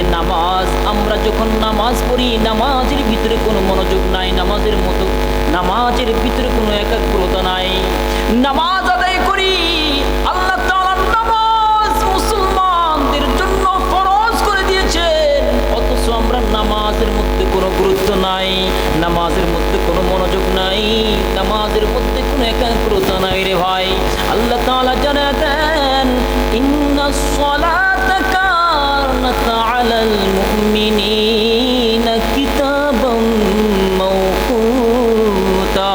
আজকে নামাজ, আমরা যখন নামাজ পড়ি, নামাজের ভিতরে কোনো মনোযোগ নাই, নামাজের মতো, নামাজের ভিতরে কোনো একাগ্রতা নাই। নামাজ আদায় করি, আল্লাহ নামাজ মুসলমানদের জন্য ফরজ করে দিয়েছেন অথচ আমরা নামাজের মধ্যে কোনো গুরুত্ব নাই, নামাজের মধ্যে কোনো মনোযোগ নাই, নামাজের মধ্যে কোনো একাগ্রতা নাই রে ভাই। আল্লাহ তাআলা জানা দেন ইন্না কানাত আলাল মুমিনিনা কিতাবাম মাওকুতা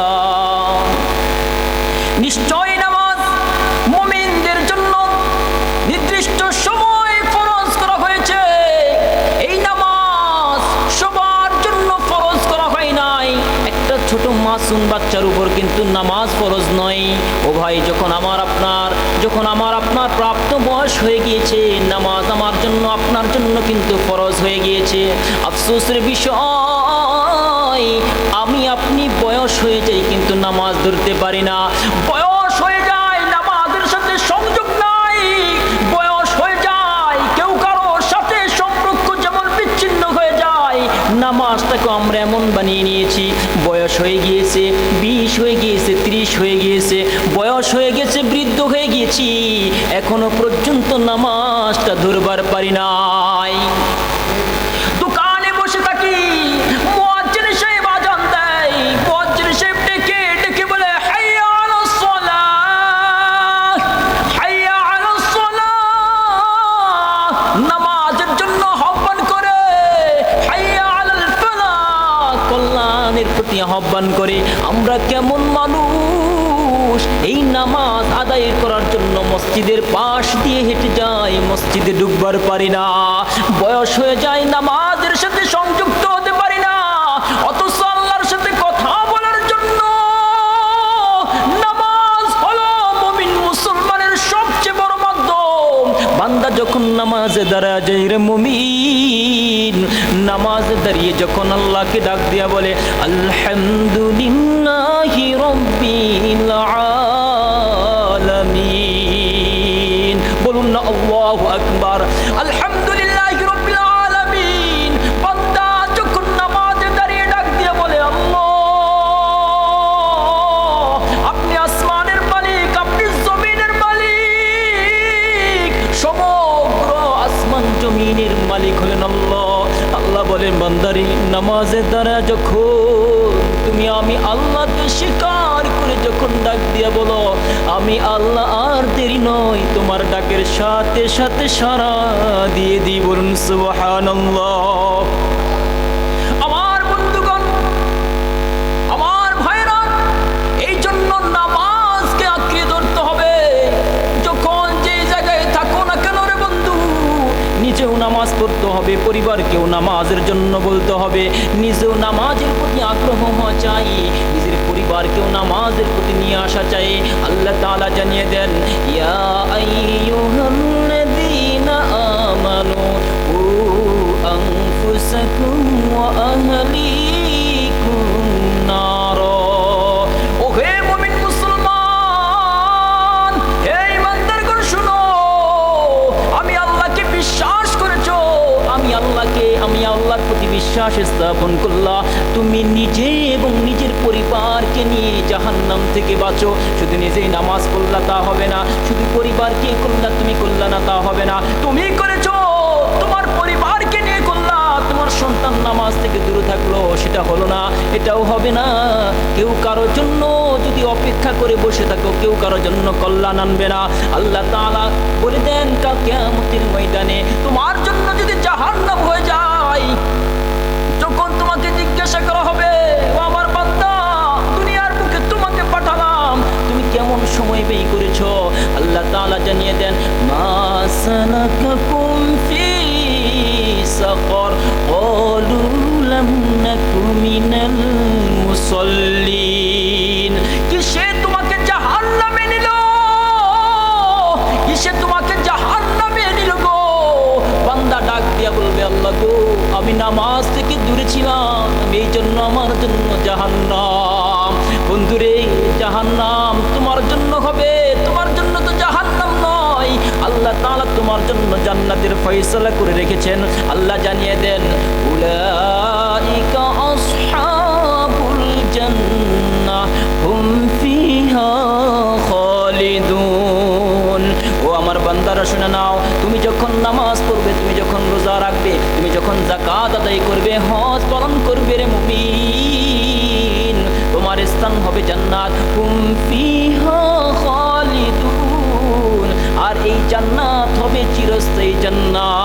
মাসুম বাচ্চার উপর কিন্তু নামাজ ফরজ নয়। ও ভাই, যখন আমার আপনার, যখন আমার আপনার প্রাপ্ত বয়স হয়ে গিয়েছে, নামাজ আমার জন্য, আপনার জন্য কিন্তু ফরজ হয়ে গিয়েছে। আফসোসের বিষয়, আমি আপনি বয়স হয়ে যাই কিন্তু নামাজ ধরতে পারি না। বয়স হয়ে যায়, নামাজের সাথে সংযোগ নাই। বয়স হয়ে যায়, কেউ কারোর সাথে সম্পর্ক যেমন বিচ্ছিন্ন হয়ে যায়, নামাজটাকে আমরা এমন বানিয়ে নিয়েছি। হয়ে গিয়েছে, বিশ হয়ে গিয়েছে, ত্রিশ হয়ে গিয়েছে, বয়স হয়ে গেছে, বৃদ্ধ হয়ে গিয়েছি, এখনও আহ্বান করে, আমরা কেমন মানুষ? এই নামাজ আদায় করার জন্য মসজিদের পাশ দিয়ে হেঁটে যাই, মসজিদে ঢুকবার পারি না। বয়স হয়ে যায় নামাজের সাথে বান্দা যখন নামাজে দাঁড়া যাই রে মুমিন, নামাজে দাঁড়িয়ে যখন আল্লাহকে ডাক দিয়া বলে, আলহামদুলিল্লাহি রব্বিল জমিনের মালিক হলেন আল্লাহ। আল্লাহ বলেন, বান্দারি, নামাজের দ্বারা যখন তুমি আমি আল্লাহকে স্বীকার করে যখন ডাক দিয়ে বলো, আমি আল্লাহ আর দেরি নয়, তোমার ডাকের সাথে সাথে সারা দিয়ে দিই বলুন, সুবহানাল্লাহ। পরিবারকেও নামাজের জন্য বলতে হবে। নিজেও নামাজের প্রতি আগ্রহ হওয়া চাই। নিজের পরিবারকেও নামাজের প্রতি নিয়ে আসা চাই। আল্লাহ তালা জানিয়ে দেন, ইয়া বিশ্বাস স্থাপন করলাম তুমি নিজে এবং নিজের পরিবারকে নিয়ে জাহান্নাম থেকে বাঁচো। শুধু নিজেই নামাজ পড়লা তা হবে না, শুধু পরিবারকে করলা, তুমি করলা না তা হবে না। তুমি করেছ, তোমার পরিবারকে নিয়ে করলা। তোমার সন্তান নামাজ থেকে দূরে থাকল, সেটা হলো না, এটাও হবে না। কেউ কারোর জন্য যদি অপেক্ষা করে বসে থাকো, কেউ কারোর জন্য কল্যাণ আনবে না। আল্লাহ তাআলা বলে দেন, কাল কিয়ামতের ময়দানে তোমার জন্য কিসে তোমাকে জাহান্নামে নিল গো। বান্দা ডাক দিয়া বলবে, আল্লাহ গো, আমি নামাজ থেকে দূরে ছিলাম এই জন্য আমার জন্য জাহান্নাম। বন্ধুরে, জাহান্নাম তোমার জন্য হবে, তোমার জন্য তো জাহান্নাম নয়। আল্লাহ তাআলা তোমার জন্য জান্নাতের ফয়সালা করে রেখেছেন। আল্লাহ জানিয়ে দেন শুনে নাও। তুমি যখন নামাজ পড়বে, তুমি যখন রোজা রাখবে, তুমি যখন জাকাত আদায় করবে, হজ পালন করবে রে মুমিন, তোমার স্থান হবে জান্নাত। আর এই জান্নাত হবে চিরস্থায়ী জান্নাত।